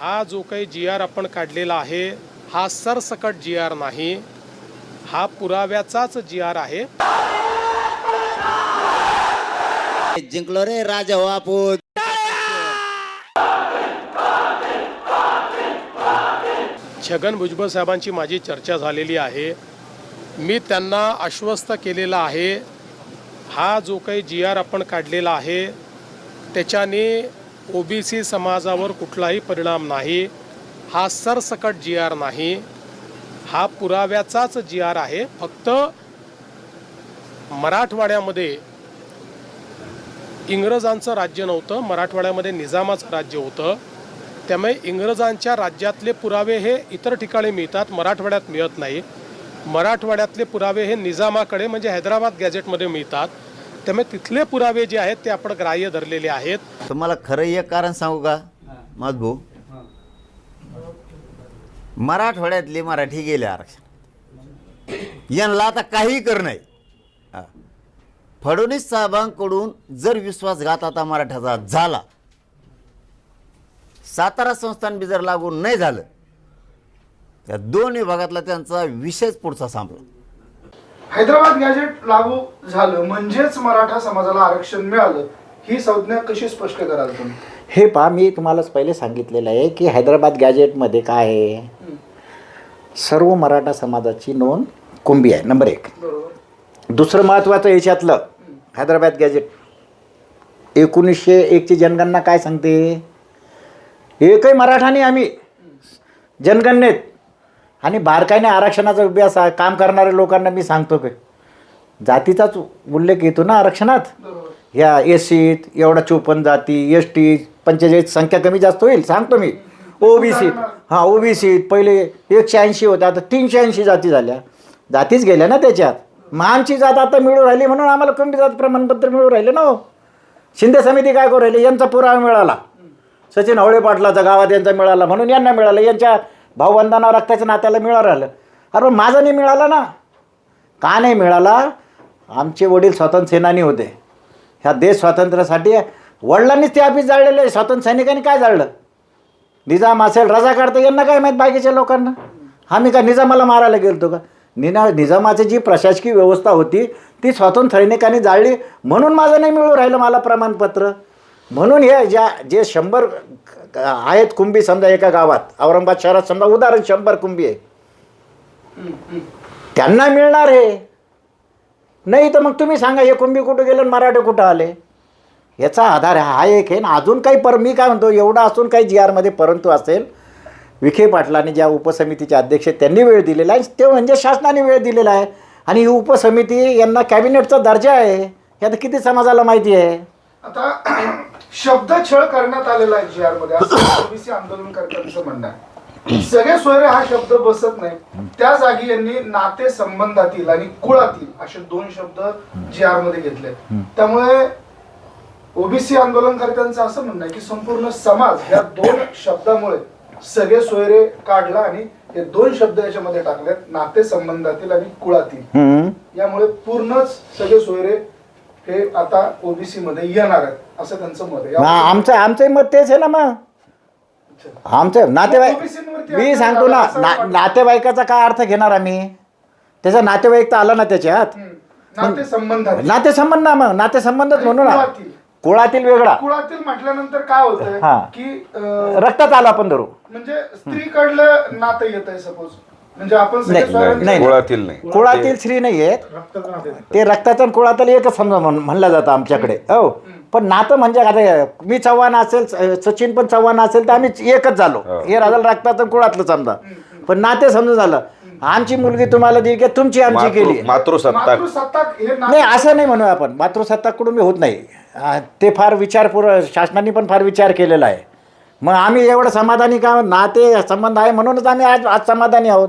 हा जो काही जी आर आपण काढलेला आहे हा सरसकट जी आर नाही. हा पुराव्याचाच जी आर आहे. जिंकलो रे राजा आपण छगन भुजबळ साहेबांची माझी चर्चा झालेली आहे. मी त्यांना आश्वस्त केलेलं आहे. हा जो काही जी आर आपण काढलेला आहे त्याच्याने ओबीसी समाजावर कुठलाही परिणाम नाही हा सरसकट जी आर नाही हा पुराव्याचाच जी आर आहे. फक्त मराठवाड्यामध्ये इंग्रजांचं राज्य नव्हतं मराठवाड्यामध्ये निजामाचं राज्य होतं. त्यामुळे इंग्रजांच्या राज्यातले पुरावे हे इतर ठिकाणी मिळतात मराठवाड्यात मिळत नाही. मराठवाड्यातले पुरावे हे निजामाकडे म्हणजे हैदराबाद गॅजेटमध्ये मिळतात. त्यामुळे तिथले पुरावे जे आहेत ते आपण ग्राह्य धरलेले आहेत. तुम्हाला खरं एक कारण सांगू का? माझ भाऊ मराठवाड्यातले मराठी गेले आरक्षण. यांना आता काही कर नाही. फडणवीस साहेबांकडून जर विश्वासघात आता मराठ्याचा झाला सातारा संस्थान बी जर लागू नाही झालं त्या दोन विभागातला त्यांचा विषयच पुढचा संपला. हैदराबाद गॅजेट लागू झालं म्हणजेच मराठा समाजाला आरक्षण मिळालं ही संज्ञा कशी स्पष्ट कराल तुम्ही? हे पहा मी तुम्हालाच पहिले सांगितलेलं आहे की हैदराबाद गॅजेटमध्ये काय आहे? सर्व मराठा समाजाची नोंद कुंभी आहे नंबर एक. दुसरं महत्त्वाचं याच्यातलं हैदराबाद गॅजेट एकोणीसशे एकची जनगणना काय सांगते? एकही मराठाने आम्ही. जनगणनेत. आणि बारकाईने आरक्षणाचा अभ्यास आहे, काम करणाऱ्या लोकांना मी सांगतो की जातीचाच उल्लेख येतो ना आरक्षणात? ह्या एस सीत एवढा चोपन्न जाती एस टी पंचेचाळीस संख्या कमी जास्त होईल सांगतो मी. ओबीसीत हां ओबीसीत पहिले एकशे ऐंशी होत्या आता तीनशे ऐंशी जाती झाल्या. जातीच गेल्या ना त्याच्यात. मग आमची जात आता मिळू राहिली म्हणून आम्हाला कमी जात प्रमाणपत्र मिळू राहिले ना हो. शिंदे समिती काय करू राहिली? यांचा पुरावा मिळाला. सचिन हवळे पाटलाचा गावात यांचा मिळाला म्हणून यांना मिळालं. यांच्या भाऊबंधांना रक्ताच्या नात्याला मिळालं राहिलं. अरे पण माझा नाही मिळाला ना. का नाही मिळाला? आमचे वडील स्वातंत्र्य सेनानी होते. ह्या देश स्वातंत्र्यासाठी वडिलांनीच ते ऑफिस जाळलेलं आहे. स्वातंत्र्य सैनिकांनी काय जाळलं? निजाम असेल रजा काढता यांना काय माहीत बाकीच्या लोकांना? आम्ही का निजामाला मारायला गेलो का? निना निजामाची जी प्रशासकीय व्यवस्था होती ती स्वातंत्र्य सैनिकांनी जाळली. म्हणून माझं नाही मिळू राहिलं मला प्रमाणपत्र. म्हणून हे ज्या जे शंभर आहेत कुंभी समजा एका गावात औरंगाबाद शहरात समजा उदाहरण शंभर कुंभी आहे. त्यांना मिळणार हे. नाही तर मग तुम्ही सांगा हे कुंभी कुठं गेलं मराठे कुठं आले? याचा आधार हा एक आहे. ना अजून काही पर मी काय म्हणतो एवढं असून काही जी आरमध्ये परंतु असेल विखे पाटलांनी ज्या उपसमितीचे अध्यक्ष आहेत, त्यांनी वेळ दिलेला आहे. ते म्हणजे शासनाने वेळ दिलेला आहे. आणि ही उपसमिती यांना कॅबिनेटचा दर्जा आहे. हे आता किती समाजाला माहिती आहे? आता शब्द छळ करण्यात आलेला आहे जी आरमध्ये. असं ओबीसी आंदोलनकर्त्यांचं म्हणणं आहे. सगळे सोयरे हा शब्द बसत नाही. त्या जागी यांनी नाते संबंधातील आणि कुळातील असे दोन शब्द जी आरमध्ये घेतले. त्यामुळे ओबीसी आंदोलनकर्त्यांचं असं म्हणणं आहे की संपूर्ण समाज या दोन शब्दामुळे सगळे सोयरे काढला आणि हे दोन शब्द याच्यामध्ये टाकलेत. नाते संबंधातील आणि कुळातील. यामुळे पूर्णच सगळे सोयरे हे आता ओबीसी मध्ये येणार आहेत. असं त्यांचं मत आहे. मग आमचं आमचं मत तेच आहे ना मग. आमचं नातेवाईक मी सांगतो ना. नातेवाईकाचा काय अर्थ घेणार आम्ही? त्याचा नातेवाईक तर आला ना त्याच्यात. नाते नातेसंबंध ना मग. नातेसंबंधच म्हणू ना. कुळातील. कुळातील वेगळा. कुळातील म्हटल्यानंतर काय होतंय हा. की अं, रक्तात आला आपण धरू म्हणजे स्त्रीकडलं नातं येत आहे सपोज म्हणजे आपण सगळे नाही. कुळातील नाही. कुळातील स्त्री नाही आहेत ते रक्ताचं आणि कुळातील एकच समजा म्हण- म्हणलं जातं आमच्याकडे. हो. पण नातं म्हणजे आता मी चव्हाण असेल स- सचिन पण चव्हाण असेल तर आम्ही एकच झालो. हो. हे राजाला रक्ताचं आणि कुळातलं समजा. पण नाते समजा झालं. आमची मुलगी तुम्हाला दिली की तुमची आमची केली. मातृ- मातृसत्ताक. मातृसत्ताक हे नातं- नाही असं नाही म्हणूया आपण. मातृसत्ताकडून मी होत नाही. आ, ते फार विचारपूर्व शासनाने पण फार विचार केलेला आहे. मग आम्ही एवढं समाधानी का? नाते संबंध आहे म्हणूनच आम्ही आज आज समाधानी आहोत.